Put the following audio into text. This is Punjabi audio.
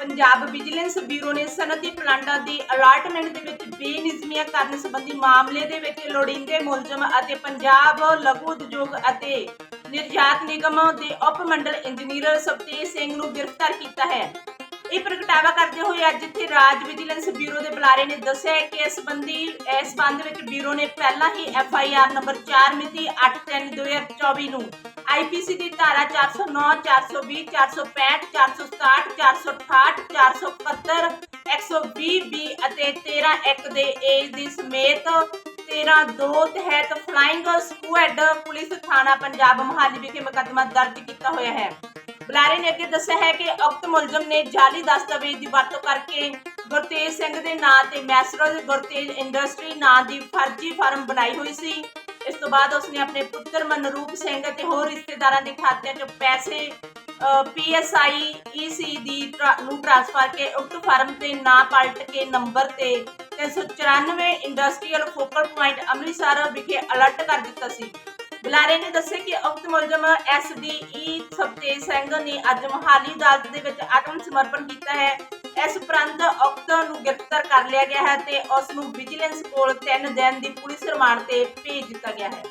ਪੰਜਾਬ ਵਿਜੀਲੈਂਸ ਬਿਊਰੋ ਨੇ ਸਨਅਤੀ ਪਲਾਂਟਾਂ ਦੀ ਅਲਾਟਮੈਂਟ ਦੇ ਵਿੱਚ ਬੇਨਿਯਮੀਆਂ ਕਰਨ ਸੰਬੰਧੀ ਮਾਮਲੇ ਦੇ ਵਿੱਚ ਲੋੜੀਂਦੇ ਮੁਲਜ਼ਮ ਅਤੇ ਪੰਜਾਬ ਲਘੂ ਉਦਯੋਗ ਅਤੇ ਨਿਰਯਾਤ ਨਿਗਮ ਦੇ ਉਪ ਮੰਡਲ ਇੰਜੀਨੀਅਰ ਸਵਤੇਜ ਸਿੰਘ ਨੂੰ ਗ੍ਰਿਫਤਾਰ ਕੀਤਾ ਹੈ। ਇਹ ਪ੍ਰਗਟਾਵਾ ਕਰਦੇ ਹੋਏ ਅੱਜ ਇੱਥੇ ਰਾਜ ਵਿਜੀਲੈਂਸ ਬਿਊਰੋ ਦੇ ਬੁਲਾਰੇ ਨੇ ਦੱਸਿਆ ਕਿ ਇਸ ਸੰਬੰਧੀ ਇਸ ਸੰਬੰਧ ਵਿੱਚ ਬਿਊਰੋ ਨੇ ਪਹਿਲਾਂ ਹੀ ਐਫ ਆਈ ਆਰ ਨੰਬਰ 4 ਮਿਤੀ 8/3/2024 ਨੂੰ ਆਈਪੀਸੀ ਦੀ ਧਾਰਾ 409 420 465 467 468 471 120 ਬੀ ਅਤੇ 13 1 ਦੇ ਏ ਦੀ ਸਮੇਤ 13 2 ਤਹਿਤ ਫਲਾਈਂਗ ਸਕੁਐਡ ਪੁਲਿਸ ਥਾਣਾ ਪੰਜਾਬ ਮੋਹਾਲੀ ਵਿਖੇ ਮੁਕੱਦਮਾ ਦਰਜ ਕੀਤਾ ਹੋਇਆ ਹੈ। ਬੁਲਾਰੇ ਨੇ ਅੱਗੇ ਦੱਸਿਆ ਹੈ ਕਿ ਉਕਤ ਮੁਲਜ਼ਮ ਨੇ ਜਾਲੀ ਦਸਤਾਵੇਜ਼ ਦੀ ਵਰਤੋਂ ਕਰਕੇ ਗੁਰਤੇਜ ਸਿੰਘ ਦੇ ਨਾਂ ਤੇ ਮੈਸਰਜ ਗੁਰਤੇਜ ਇੰਡਸਟਰੀ ਨਾਂ ਦੀ ਫਰਜ਼ੀ ਫਰਮ ਬਣਾਈ ਹੋਈ ਸੀ। ਇਸ ਤੋਂ ਬਾਅਦ ਉਸਨੇ ਆਪਣੇ ਪੁੱਤਰ ਮਨਰੂਪ ਸਿੰਘ ਅਤੇ ਹੋਰ ਰਿਸ਼ਤੇਦਾਰਾਂ ਦੇ ਖਾਤਿਆਂ 'ਚ ਪੈਸੇ ਪੀਐਸਆਈ ਈਸੀ ਦੀ ਟਰਾ- ਨੂੰ ਟ੍ਰਾਂਸਫਰ ਕੇ ਉਕਤ ਫਰਮ ਦੇ ਨਾਂ ਪਲਟ ਕੇ ਨੰਬਰ ਤੇ 394 ਇੰਡਸਟਰੀਅਲ ਫੋਕਲ ਪੁਆਇੰਟ ਅੰਮ੍ਰਿਤਸਰ ਵਿਖੇ ਅਲਰਟ ਕਰ ਦਿੱਤਾ ਸੀ। ਬੁਲਾਰੇ ਨੇ ਦੱਸਿਆ ਕਿ ਉਕਤ ਮੁਲਜ਼ਮ ਐਸਡੀਈ ਸਬਤੇਜ ਸਿੰਘ ਨੇ ਅੱਜ ਮੋਹਾਲੀ ਅਦਾਲਤ ਦੇ ਵਿੱਚ ਆਤਮ ਸਮਰਪਣ ਕੀਤਾ ਹੈ। ਇਸ ਉਪਰੰਤ ਉਕਤ ਨੂੰ ਗ੍ਰਿਫਤਾਰ ਕਰ ਲਿਆ ਗਿਆ ਹੈ ਤੇ ਉਸ ਨੂੰ ਵਿਜੀਲੈਂਸ ਕੋਲ 3 ਦਿਨ ਦੀ ਪੁਲਿਸ ਰਿਮਾਂਡ ਤੇ ਭੇਜ ਦਿੱਤਾ ਗਿਆ ਹੈ।